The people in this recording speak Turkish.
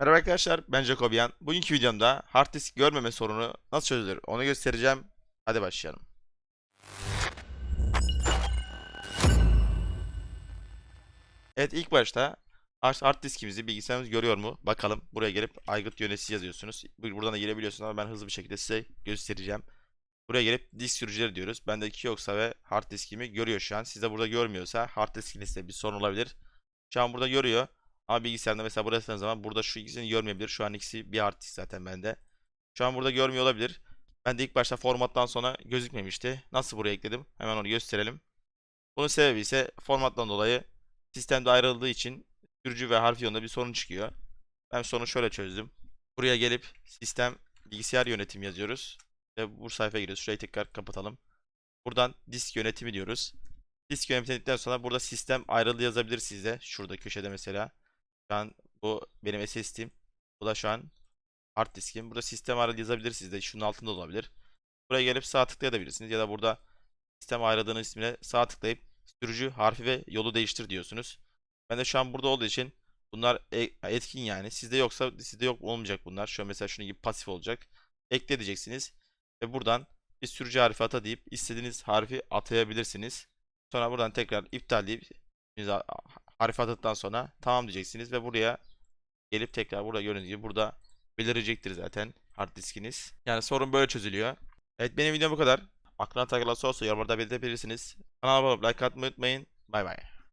Merhaba arkadaşlar, ben Jacobian. Bugünkü videomda hard disk görmeme sorunu nasıl çözülür onu göstereceğim. Hadi başlayalım. Evet ilk başta hard diskimizi bilgisayarımız görüyor mu? Bakalım. Buraya gelip aygıt yöneticisi yazıyorsunuz. Bu- Buradan da girebiliyorsunuz ama ben hızlı bir şekilde size göstereceğim. Buraya gelip disk sürücüleri diyoruz. Bendeki yoksa ve hard diskimi görüyor şu an. Sizde burada görmüyorsa hard diskinizde bir sorun olabilir. Şu an burada görüyor. Ama bilgisayarda mesela burası zaman burada şu ikisini görmeyebilir. Şu an ikisi bir disk zaten bende. Şu an burada görmüyor olabilir. Ben de ilk başta formattan sonra gözükmemişti. Nasıl buraya ekledim? Hemen onu gösterelim. Bunun sebebi ise formattan dolayı sistemde ayrıldığı için sürücü ve harf yolunda bir sorun çıkıyor. Ben sorunu şöyle çözdüm. Buraya gelip sistem bilgisayar yönetim yazıyoruz. Ve bu sayfaya giriyoruz. Şurayı tekrar kapatalım. Buradan disk yönetimi diyoruz. Disk yönetimi sonra burada sistem ayrıldı yazabilir sizde. Şurada köşede mesela. Şu an bu benim SSD'm. Bu da şu an hard diskim. Burada sistem ayrıldı yazabilir sizde. Şunun altında da olabilir. Buraya gelip sağ tıklayabilirsiniz. Ya da burada sistem ayrıldığının ismine sağ tıklayıp sürücü harfi ve yolu değiştir diyorsunuz. Ben de şu an burada olduğu için bunlar e- etkin yani. Sizde yoksa sizde yok olmayacak bunlar. Şu an mesela şunun gibi pasif olacak. Ekle diyeceksiniz. Ve buradan bir sürücü harfi ata deyip istediğiniz harfi atayabilirsiniz. Sonra buradan tekrar iptal deyip harfi atadıktan sonra tamam diyeceksiniz ve buraya gelip tekrar burada gördüğünüz gibi burada belirecektir zaten hard diskiniz. Yani sorun böyle çözülüyor. Evet benim videom bu kadar. Aklına takılan olsa yorumlarda belirtebilirsiniz. Kanalıma abone olup like atmayı unutmayın. Bay bay.